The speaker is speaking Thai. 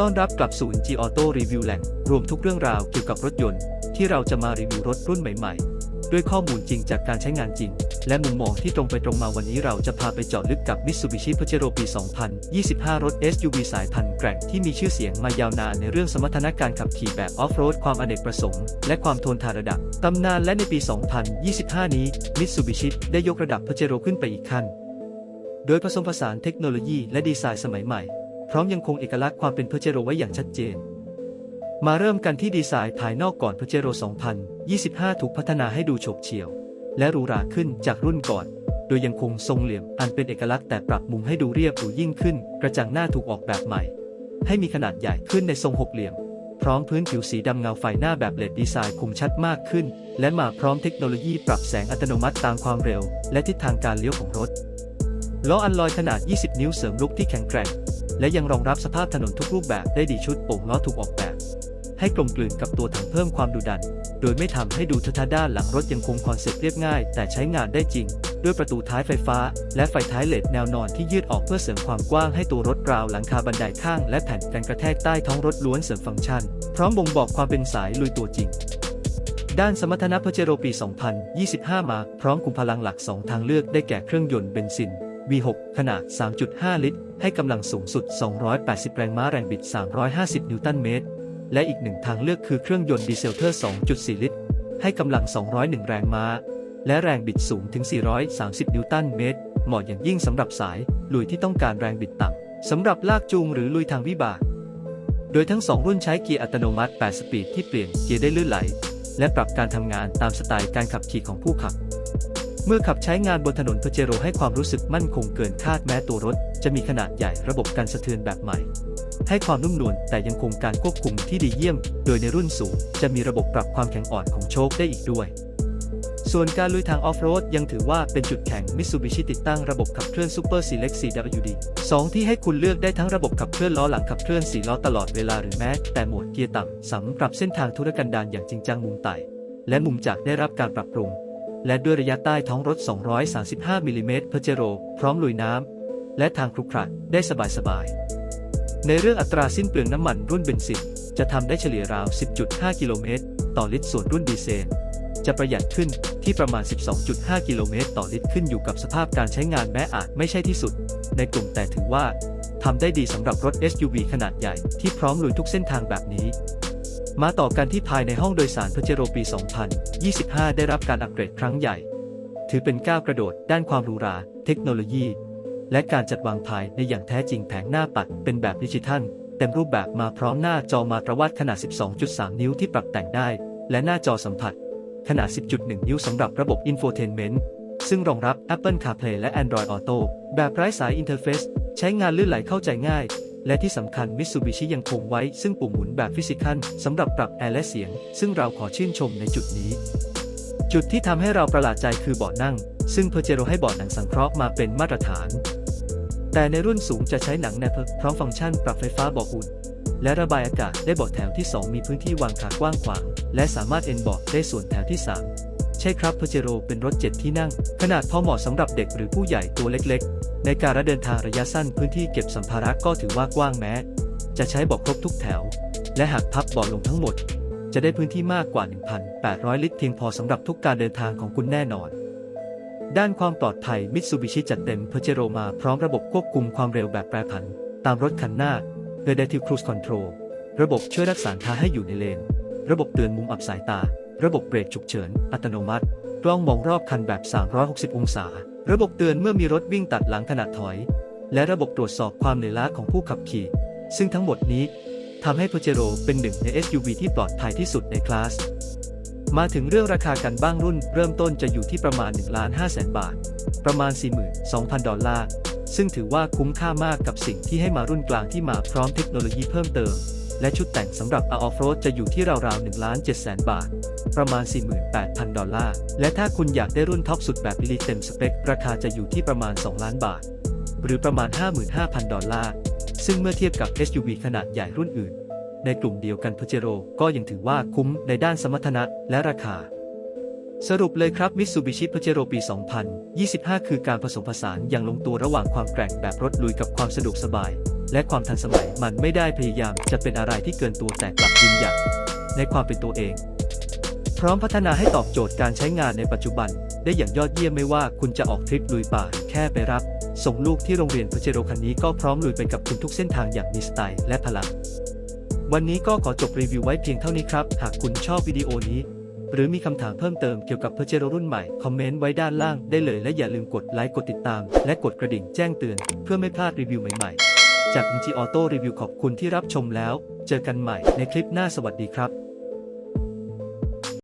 ต้อนรับกลับสู่ G Auto Review แหล่งรวมทุกเรื่องราวเกี่ยวกับรถยนต์ ที่เราจะมารีวิวรถรุ่นใหม่ๆ ด้วยข้อมูลจริงจากการใช้งานจริง และมุมมองที่ตรงไปตรงมาวันนี้เราจะพาไปเจาะลึกกับ Mitsubishi Pajero ปี 2025 รถ SUV สายพันธุ์แกร่งที่มีชื่อเสียงมายาวนานในเรื่องสมรรถนะการขับขี่แบบออฟโรดความอเนกประสงค์ และความทนทานระดับตำนานและในปี 2025 นี้ Mitsubishi ได้ยกระดับ Pajero ขึ้นไปอีกขั้น โดยผสมผสานเทคโนโลยีและดีไซน์สมัยใหม่ ร้อมยังคงเอกลักษณ์ความเป็น Pajero ไว้อย่างชัดเจน มาเริ่มกันที่ดีไซน์ภายนอกก่อน Pajero 2025 ถูกพัฒนาให้ดูโฉบเฉี่ยว และหรูหราขึ้นจากรุ่นก่อน โดยยังคงทรงเหลี่ยมอันเป็นเอกลักษณ์แต่ปรับมุมให้ดูเรียบหรูยิ่งขึ้น กระจังหน้าถูกออกแบบใหม่ ให้มีขนาดใหญ่ขึ้นในทรงหกเหลี่ยม พร้อมพื้นผิวสีดำเงาไฟหน้าแบบเลดดีไซน์คมชัดมากขึ้น และมาพร้อมเทคโนโลยีปรับแสงอัตโนมัติตามความเร็ว และทิศทางการเลี้ยวของรถล้ออัลลอยขนาด 20 นิ้วเสริมลุกที่แข็งแกร่ง และยังรองรับสภาพถนนทุกรูปแบบได้ดีชุดโป่งล้อถูกออกแบบ ให้กลมกลืนกับตัวถังเพิ่มความดุดัน โดยไม่ทำให้ดูทะทะด้านหลังรถยังคงคอนเซ็ปต์เรียบง่าย แต่ใช้งานได้จริง ด้วยประตูท้ายไฟฟ้า และไฟท้ายเลดแนวนอนที่ยืดออกเพื่อเสริมความกว้างให้ตัวรถราวหลังคาบันไดข้าง และแผ่นกันกระแทกใต้ท้องรถล้วนเสริมฟังก์ชัน พร้อมบ่งบอกความเป็นสายลุยตัวจริงด้านสมรรถนะพเจโรปี 2025 มา พร้อมคุมพลังหลัก 2 ทางเลือกได้แก่เครื่องยนต์เบนซิน V6 ขนาด 3.5 ลิตร ให้กำลังสูงสุด 280 แรงม้าแรงบิด 350 นิวตันเมตร และอีกหนึ่งทางเลือกคือเครื่องยนต์ดีเซลเทอร์ 2.4 ลิตร ให้กำลัง 201 แรงม้า และแรงบิดสูงถึง 430 นิวตันเมตร เหมาะอย่างยิ่งสำหรับสาย ลุยที่ต้องการแรงบิดต่ำสำหรับลากจูงหรือลุยทางวิบาก โดยทั้งสองรุ่นใช้เกียร์อัตโนมัติ 8 สปีดที่เปลี่ยนเกียร์ได้ลื่นไหล และปรับการทำงานตามสไตล์การขับขี่ของผู้ขับ เมื่อขับใช้งานบนถนนพเจโรให้ความรู้สึกมั่นคงเกินคาดแม้ตัวรถ จะมีขนาดใหญ่ระบบการสะเทือนแบบใหม่ ให้ความนุ่มนวลแต่ยังคงการควบคุมที่ดีเยี่ยม โดยในรุ่นสูง จะมีระบบปรับความแข็งอ่อนของโชคได้อีกด้วย ส่วนการลุยทางออฟโรดยังถือว่าเป็นจุดแข็ง Mitsubishi ติดตั้งระบบขับเคลื่อน Super Select CWD 2 ที่ให้คุณเลือกได้ทั้งระบบขับเคลื่อนล้อหลังขับเคลื่อน4ล้อตลอดเวลาหรือแม้แต่โหมดเกียร์ต่ำสำหรับเส้นทางธุรกันดารอย่างจริงจังมุมไต่และมุมจากได้รับการปรับปรุง และด้วยระยะใต้ท้องรถ 235มิลลิเมตรเพอร์เจโร พร้อมลุยน้ำ และทางครุขระได้สบายๆ ในเรื่องอัตราสิ้นเปลืองน้ำมันรุ่นเบนซิน จะทำได้เฉลี่ยราว 10.5 กิโลเมตร ต่อลิตรส่วนรุ่นดีเซลจะประหยัดขึ้นที่ประมาณ 12.5 กิโลเมตร ต่อลิตรขึ้นอยู่กับสภาพการใช้งานแม้อาจไม่ใช่ที่สุด ในกลุ่มแต่ถือว่าทำได้ดีสำหรับรถ SUV ขนาดใหญ่ที่พร้อมลุยทุกเส้นทางแบบนี้ มาต่อกันที่ภายในห้องโดยสารพเจโรปี 2025 ได้รับการอัปเกรดครั้งใหญ่ ถือเป็นก้าวกระโดดด้านความหรูหรา เทคโนโลยี และการจัดวางภายในอย่างแท้จริงแผงหน้าปัดเป็นแบบดิจิทัล เต็มรูปแบบมาพร้อมหน้าจอมาตรวัดขนาด 12.3 นิ้วที่ปรับแต่งได้ และหน้าจอสัมผัส ขนาด 10.1 นิ้วสำหรับระบบ Infotainment ซึ่งรองรับ Apple CarPlay และ Android Auto แบบไร้สายอินเทอร์เฟซใช้งานลื่นไหลเข้าใจง่าย และที่สำคัญ Mitsubishi ยังคงไว้ซึ่งปุ่มหมุนแบบฟิสิก a ลสำหรับปรับแอร์และเสียง ซึ่งเราขอชื่นชมในจุดนี้ จุดที่ทำให้เราประหลาดใจคือเบาะนั่ง ซึ่งเพอร์เจโรให้เบาะหนังสังเคราะห์มาเป็นมาตรฐาน แต่ในรุ่นสูงจะใช้หนังแนบพร้อมฟังก์ชันปรับไฟฟ้าเบาะอุ่นและระบายอากาศได้เบาะแถวที่ 2 มีพื้นที่วางขากว้างขวาง และสามารถเอนเบาะได้ส่วนแถวที่ 3 ใช่ครับเพอร์เจโรเป็นรถ 7 ที่นั่ง ขนาดพอเหมาะสำหรับเด็กหรือผู้ใหญ่ตัวเล็กๆ ในการเดินทางระยะสั้นพื้นที่เก็บสัมภาระก็ถือว่ากว้างแม้ จะใช้เบาะครบทุกแถว และหากพับเบาะลงทั้งหมด จะได้พื้นที่มากกว่า 1,800 ลิตรเพียงพอสำหรับทุกการเดินทางของคุณแน่นอน ด้านความปลอดภัยมิตซูบิชิจัดเต็มเพเจโรมาพร้อมระบบควบคุมความเร็วแบบแปรผัน ตามรถคันหน้า The Adaptive Cruise Control ระบบช่วยรักษาท้าให้อยู่ในเลน ระบบเตือนมุมอับสายตา ระบบเบรกฉุกเฉิน อัตโนมัติ กล้องมองรอบคันแบบ 360 องศา ระบบเตือนเมื่อมีรถวิ่งตัดหลังขณะถอย และระบบตรวจสอบความเหนื่อยล้าของผู้ขับขี่ ซึ่งทั้งหมดนี้ทำให้เพอร์เจโรเป็นหนึ่งใน SUV ที่ปลอดภัยที่สุดในคลาส มาถึงเรื่องราคากันบ้างรุ่น เริ่มต้นจะอยู่ที่ประมาณ1ล้าน5แสนบาท ประมาณ 42,000 ดอลลาร์ ซึ่งถือว่าคุ้มค่ามากกับสิ่งที่ให้มารุ่นกลางที่มาพร้อมเทคโนโลยีเพิ่มเติม และชุดแต่งสำหรับ a off road จะอยู่ที่ราวๆ1ล้าน7แสนบาท ประมาณ 48,000 ดอลลาร์ และถ้าคุณอยากได้รุ่นท็อปสุดแบบลิลิเต็มสเปค ราคาจะอยู่ที่ประมาณ 2 ล้านบาท หรือประมาณ 55,000 ดอลลาร์ ซึ่งเมื่อเทียบกับ SUV ขนาดใหญ่รุ่นอื่น ในกลุ่มเดียวกันพ a เจโรก็ยังถือว่าคุ้มในด้านสมรรถนะและราคาสรุปเลยครับ Mitsubishi Pajero ปี 2025 คือการผสมผสานอย่างลงตัวระหว่างความแกร่งแบบรถลุยกับความสะดวกสบาย และความทันสมัยมันไม่ได้พยายามจะเป็นอะไรที่เกินตัวแต่กลับยืนหยัดในความเป็นตัวเอง พร้อมพัฒนาให้ตอบโจทย์การใช้งานในปัจจุบัน ได้อย่างยอดเยี่ยมไม่ว่าคุณจะออกทริปลุยป่าแค่ไปรับ ส่งลูกที่โรงเรียนพเจโรคันนี้ก็พร้อมลุยไปกับคุณทุกเส้นทางอย่างมีสไตล์และพลังวันนี้ก็ขอจบรีวิวไว้เพียงเท่านี้ครับ หากคุณชอบวิดีโอนี้ หรือมีคำถามเพิ่มเติมเกี่ยวกับเพเจโรรุ่นใหม่ คอมเมนต์ไว้ด้านล่างได้เลยและอย่าลืมกดไลค์กดติดตาม และกดกระดิ่งแจ้งเตือน เพื่อไม่พลาดรีวิวใหม่ๆ จากจีออโต้รีวิวขอบคุณที่รับชมแล้ว เจอกันใหม่ในคลิปหน้าสวัสดีครับ